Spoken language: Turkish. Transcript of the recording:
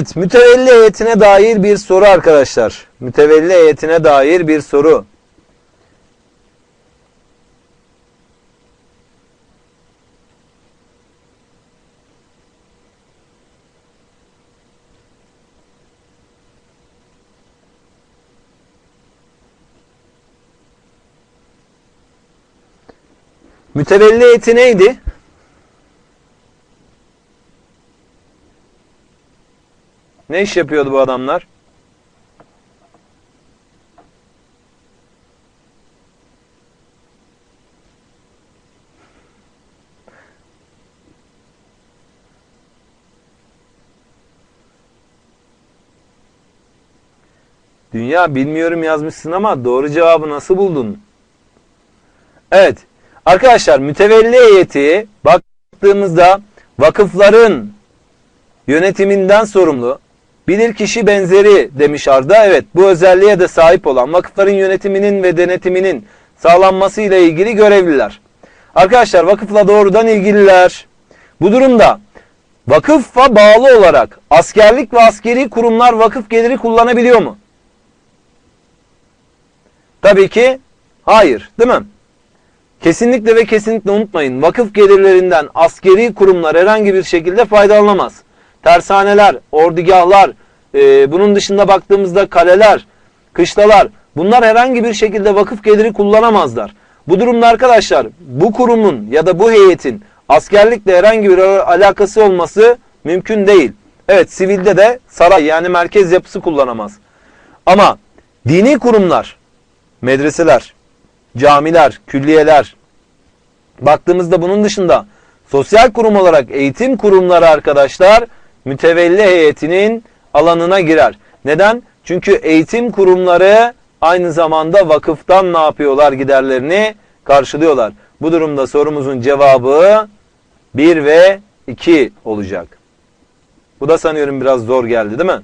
Evet, mütevelli heyetine dair bir soru arkadaşlar. Mütevelli heyetine dair bir soru. Mütevelli heyeti neydi? Ne iş yapıyordu bu adamlar? Dünya bilmiyorum yazmışsın ama doğru cevabı nasıl buldun? Evet. Arkadaşlar mütevelli heyeti baktığımızda vakıfların yönetiminden sorumlu bilirkişi benzeri demiş Arda. Evet bu özelliğe de sahip olan vakıfların yönetiminin ve denetiminin sağlanmasıyla ilgili görevliler. Arkadaşlar vakıfla doğrudan ilgililer. Bu durumda vakıfa bağlı olarak askerlik ve askeri kurumlar vakıf geliri kullanabiliyor mu? Tabii ki hayır değil mi? Kesinlikle ve kesinlikle unutmayın. Vakıf gelirlerinden askeri kurumlar herhangi bir şekilde faydalanamaz. Tersaneler, ordugahlar, e, bunun dışında baktığımızda kaleler, kışlalar bunlar herhangi bir şekilde vakıf geliri kullanamazlar. Bu durumda arkadaşlar bu kurumun ya da bu heyetin askerlikle herhangi bir alakası olması mümkün değil. Evet sivilde de saray yani merkez yapısı kullanamaz. Ama dini kurumlar, medreseler, camiler, külliyeler baktığımızda bunun dışında sosyal kurum olarak eğitim kurumları arkadaşlar mütevelli heyetinin alanına girer. Neden? Çünkü eğitim kurumları aynı zamanda vakıftan ne yapıyorlar giderlerini karşılıyorlar. Bu durumda sorumuzun cevabı 1 ve 2 olacak. Bu da sanıyorum biraz zor geldi değil mi?